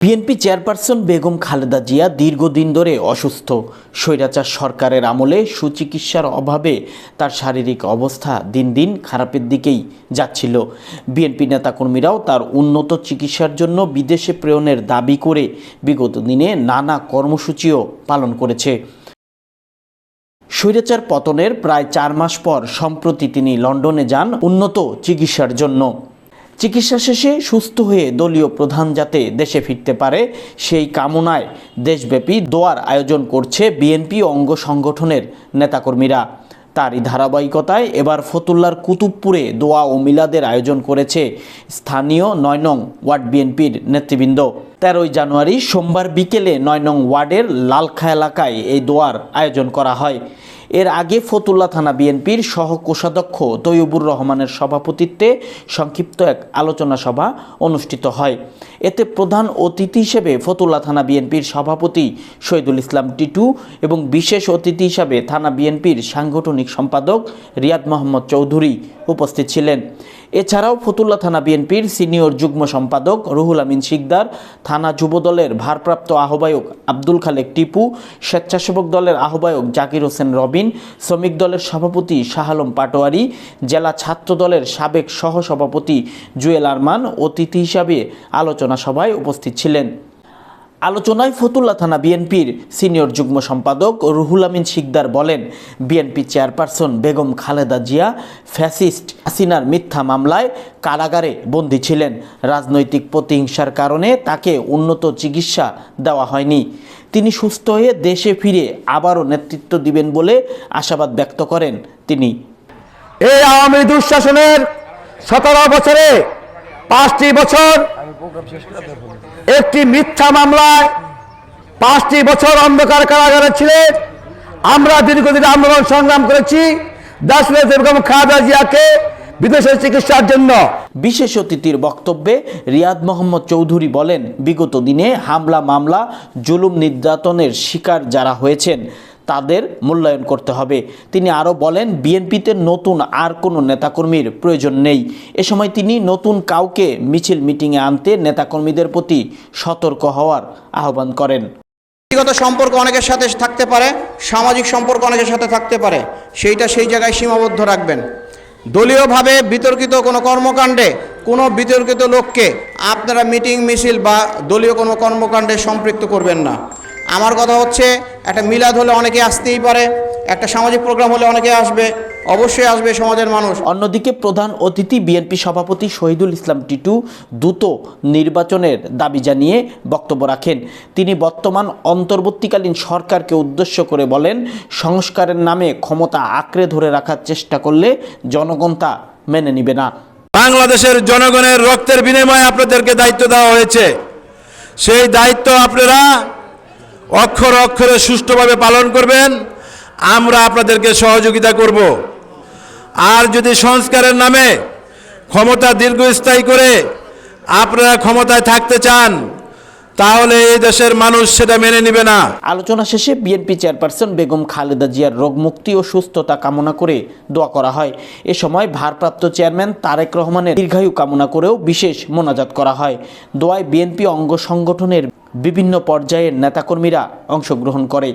BNP chairperson Begum Khaleda Zia দীর্ঘদিন ধরে অসুস্থ। স্বৈরাচার সরকারের আমলে সুচিকিৎসার অভাবে তার শারীরিক অবস্থা দিন দিন খারাপের দিকেই যাচ্ছিল। বিএনপি নেতাকর্মীরাও তার উন্নত চিকিৎসার জন্য বিদেশে প্রেরণের দাবি করে বিগত দিনে নানা কর্মসূচিও পালন করেছে। স্বৈরাচার পতনের প্রায় চার মাস পর সম্প্রতি তিনি লন্ডনে যান উন্নত চিকিৎসার জন্য। চিকিৎসা শেষে সুস্থ হয়ে দলীয় প্রধান যাতে দেশে ফিরতে পারে, সেই কামনায় দেশব্যাপী দোয়ার আয়োজন করছে বিএনপি অঙ্গ সংগঠনের নেতাকর্মীরা। তারই ধারাবাহিকতায় এবার ফতুল্লার কুতুবপুরে দোয়া ও মিলাদের আয়োজন করেছে স্থানীয় নয় নং ওয়ার্ড বিএনপির নেতৃবৃন্দ। তেরোই জানুয়ারি সোমবার বিকেলে নয় নং ওয়ার্ডের লালখা এলাকায় এই দোয়ার আয়োজন করা হয়। এর আগে ফতুল্লা থানা বিএনপির সহ কোষাধ্যক্ষ তৈয়বুর রহমানের সভাপতিত্বে সংক্ষিপ্ত এক আলোচনা সভা অনুষ্ঠিত হয়। এতে প্রধান অতিথি হিসেবে ফতুল্লা থানা বিএনপির সভাপতি শহীদুল ইসলাম টিটু এবং বিশেষ অতিথি হিসাবে থানা বিএনপির সাংগঠনিক সম্পাদক রিয়াদ মোহাম্মদ চৌধুরী উপস্থিত ছিলেন। এছাড়াও ফতুল্লা থানা বিএনপির সিনিয়র যুগ্ম সম্পাদক রুহুল আমিন শিকদার, থানা যুবদলের ভারপ্রাপ্ত আহ্বায়ক আব্দুল খালেক টিপু, স্বেচ্ছাসেবক দলের আহ্বায়ক জাকির হোসেন রবিন শ্রমিক দলের সভাপতি শাহ আলম পাটোয়ারি, জেলা ছাত্র দলের সাবেক সহসভাপতি জুয়েল আরমান, অতিথি হিসাবে আলোচনা সভায় উপস্থিত ছিলেন। আলোচনায় ফতুল্লা থানা বিএনপির সিনিয়র যুগ্ম সম্পাদক রুহুল আমিন শিকদার বলেন, BNP chairperson Begum Khaleda Zia fascist হাসিনার মিথ্যা মামলায় কারাগারে বন্দী ছিলেন। রাজনৈতিক প্রতিহিংসার কারণে তাকে উন্নত চিকিৎসা দেওয়া হয়নি। তিনি সুস্থ হয়ে দেশে ফিরে আবারও নেতৃত্ব দিবেন বলে আশাবাদ ব্যক্ত করেন তিনি। এই আওয়ামী দুঃশাসনের সতেরো বছরে পাঁচটি বছর একটি মিথ্যা মামলায় পাঁচটি বছর অন্ধকার কারাগারে ছিলেন। আমরা দীর্ঘদিন আন্দোলন সংগ্রাম করেছি। দাসমেদ বেগম খালেদা জিয়াকে বিদেশে চিকিৎসার জন্য। বিশেষ অতিথির বক্তব্যে রিয়াদ মোহাম্মদ চৌধুরী বলেন, বিগত দিনে হামলা মামলা, জুলুম নির্যাতনের শিকার যারা হয়েছেন তাদের মূল্যায়ন করতে হবে। তিনি আরও বলেন, বিএনপিতে নতুন আর কোনো নেতাকর্মীর প্রয়োজন নেই। এ সময় তিনি নতুন কাউকে মিছিল মিটিংয়ে আনতে নেতাকর্মীদের প্রতি সতর্ক হওয়ার আহ্বান করেন। ব্যক্তিগত সম্পর্ক অনেকের সাথে থাকতে পারে, সামাজিক সম্পর্ক অনেকের সাথে থাকতে পারে। সেইটা সেই জায়গায় সীমাবদ্ধ রাখবেন। দলীয়ভাবে বিতর্কিত কোনো কর্মকাণ্ডে কোনো বিতর্কিত লোককে আপনারা মিটিং, মিছিল বা দলীয় কোনো কর্মকাণ্ডে সম্পৃক্ত করবেন না। আমার কথা হচ্ছে একটা মিলাদ হলে অনেকে আসতেই পারে একটা সামাজিক প্রোগ্রাম হলে অনেকে আসবে অবশ্যই আসবে সমাজের মানুষ। অন্যদিকে প্রধান অতিথি বিএনপি সভাপতি শহীদুল ইসলাম টিটু দ্রুত নির্বাচনের দাবি জানিয়ে বক্তব্য রাখেন। তিনি বর্তমান অন্তর্বর্তীকালীন সরকারকে উদ্দেশ্য করে বলেন সংস্কারের নামে ক্ষমতা আঁকড়ে ধরে রাখার চেষ্টা করলে জনগণ তা মেনে নিবে না। বাংলাদেশের জনগণের রক্তের বিনিময়ে আপনাদেরকে দায়িত্ব দেওয়া হয়েছে। সেই দায়িত্ব আপনারা অক্ষর অক্ষরে সুষ্ঠুভাবে পালন করবেন, আমরা আপনাদেরকে সহযোগিতা করব। আর যদি সংস্কারের নামে ক্ষমতা দীর্ঘস্থায়ী করে আপনারা ক্ষমতায় থাকতে চান, তাহলে এই দেশের মানুষ সেটা মেনে নেবে না। আলোচনা শেষে বিএনপি চেয়ারপারসন বেগম খালেদা জিয়ার রোগ মুক্তি ও সুস্থতা কামনা করে দোয়া করা হয়। এ সময় ভারপ্রাপ্ত চেয়ারম্যান তারেক রহমানের দীর্ঘায়ু কামনা করেও বিশেষ মোনাজাত করা হয়। দোয়ায় বিএনপি অঙ্গ সংগঠনের বিভিন্ন পর্যায়ের নেতাকর্মীরা অংশগ্রহণ করে।